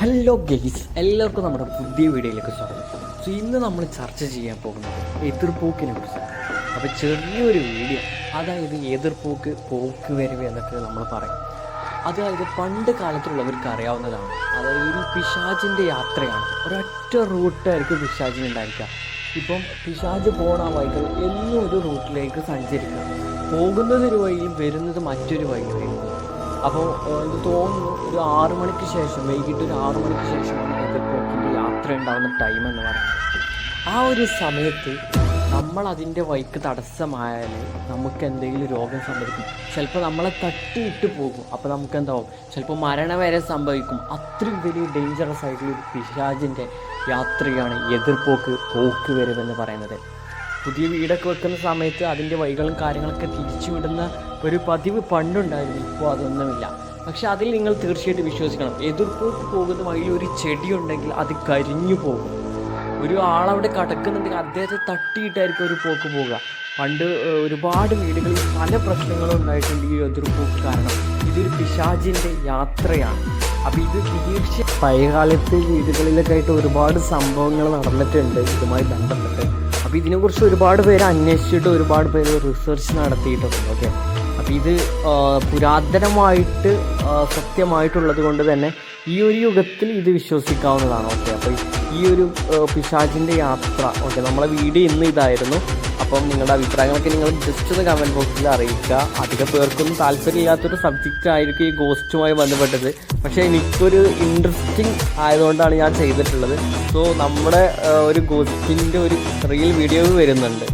Hello guys എല്ലാവർക്കും നമ്മുടെ പുതിയ വീഡിയോയിലേക്ക് സ്വാഗതം. സോ ഇന്ന് നമ്മൾ ചർച്ച ചെയ്യാൻ പോകുന്നത് എതിർപ്പോക്കിനെ കുറിച്ചാണ്. അപ്പോൾ ചെറിയൊരു വീഡിയോ. അതായത് എതിർപ്പോക്ക് പോക്ക് വരവ് എന്നൊക്കെ നമ്മൾ പറയും. അതായത് പണ്ട് കാലത്തുള്ളവർക്ക് അറിയാവുന്നതാണ്. അതായത് ഒരു പിശാചിന്റെ യാത്രയാണ്. ഒരൊറ്റ റൂട്ടായിരിക്കും പിശാചിന് ഉണ്ടായിരിക്കുക. ഇപ്പം പിശാജ് പോണ വഴികൾ എന്നും ഒരു റൂട്ടിലേക്ക് സഞ്ചരിക്കുക. പോകുന്നത് ഒരു വഴിയും വരുന്നത് മറ്റൊരു വഴിയായിരിക്കും അപ്പോൾ എനിക്ക് തോന്നുന്നു ഒരു ആറു മണിക്ക് ശേഷം വൈകിട്ട് ഒരു ആറു മണിക്ക് ശേഷമാണ് എതിർപ്പോക്കിന്റെ യാത്ര ഉണ്ടാകുന്ന ടൈം എന്ന് പറയുന്നത് ആ ഒരു സമയത്ത് നമ്മൾ അതിന്റെ വൈക്ക് തടസ്സമായാൽ നമുക്ക് എന്തെങ്കിലും രോഗം സംഭവിക്കും. ചിലപ്പോൾ നമ്മളെ തട്ടിയിട്ട് പോകും. അപ്പോൾ നമുക്ക് എന്താവും? ചിലപ്പോൾ മരണം വരെ സംഭവിക്കും. അത്രയും വലിയ ഡേഞ്ചറസ് ആയിട്ടുള്ള ഒരു പിശാജിന്റെ യാത്രയാണ് എതിർപ്പോക്ക് പോക്ക് വരവെന്ന് പറയുന്നത്. പുതിയ വീടൊക്കെ വെക്കുന്ന സമയത്ത് അതിന്റെ വൈകളും കാര്യങ്ങളൊക്കെ തിരിച്ചു വിടുന്ന ഒരു പതിവ് പണ്ടുണ്ടായിരുന്നു ഇപ്പോൾ അതൊന്നുമില്ല. പക്ഷെ അതിൽ നിങ്ങൾ തീർച്ചയായിട്ടും വിശ്വസിക്കണം. എതിർപ്പോട്ട് പോകുന്ന വഴിയിൽ ഒരു ചെടി ഉണ്ടെങ്കിൽ അത് കരിഞ്ഞു പോകും. ഒരു ആളവിടെ കടക്കുന്നുണ്ടെങ്കിൽ അദ്ദേഹത്തെ തട്ടിയിട്ടായിരിക്കും ഒരു പോക്ക് പോവുക. പണ്ട് ഒരുപാട് വീടുകളിൽ പല പ്രശ്നങ്ങളും ഉണ്ടായിട്ടുണ്ട് ഈ എതിർപ്പോക്ക് കാരണം. ഇതൊരു പിശാചിന്റെ യാത്രയാണ്. അപ്പോൾ ഇത് തീർച്ച പഴയകാലത്ത് വീടുകളിലൊക്കെ ആയിട്ട് ഒരുപാട് സംഭവങ്ങൾ നടന്നിട്ടുണ്ട് ഇതുമായി ബന്ധപ്പെട്ട്. അപ്പോൾ ഇതിനെക്കുറിച്ച് ഒരുപാട് പേര് അന്വേഷിച്ചിട്ട് ഒരുപാട് പേര് റിസർച്ച് നടത്തിയിട്ടുണ്ട് ഓക്കെ ഇത് പുരാതനമായിട്ട് സത്യമായിട്ടുള്ളത് കൊണ്ട് തന്നെ ഈ ഒരു യുഗത്തിൽ ഇത് വിശ്വസിക്കാവുന്നതാണ് ഓക്കെ? അപ്പോൾ ഈ ഒരു പിശാചിന്റെ യാത്ര ഓക്കെ? നമ്മളെ വീഡിയോ ഇന്ന് ഇതായിരുന്നു. അപ്പം നിങ്ങളുടെ അഭിപ്രായങ്ങളൊക്കെ നിങ്ങൾ ജസ്റ്റ് ഒന്ന് കമന്റ് ബോക്സിൽ അറിയിക്കുക. അധിക പേർക്കൊന്നും താല്പര്യമില്ലാത്തൊരു സബ്ജക്റ്റ് ആയിരിക്കും ഈ ഗോസ്റ്റുമായി ബന്ധപ്പെട്ടത്. പക്ഷേ എനിക്കൊരു ഇൻട്രസ്റ്റിംഗ് ആയതുകൊണ്ടാണ് ഞാൻ ചെയ്തിട്ടുള്ളത്. സോ നമ്മുടെ ഒരു ഗോസ്റ്റിന്റെ ഒരു റിയൽ വീഡിയോ വരുന്നുണ്ട്.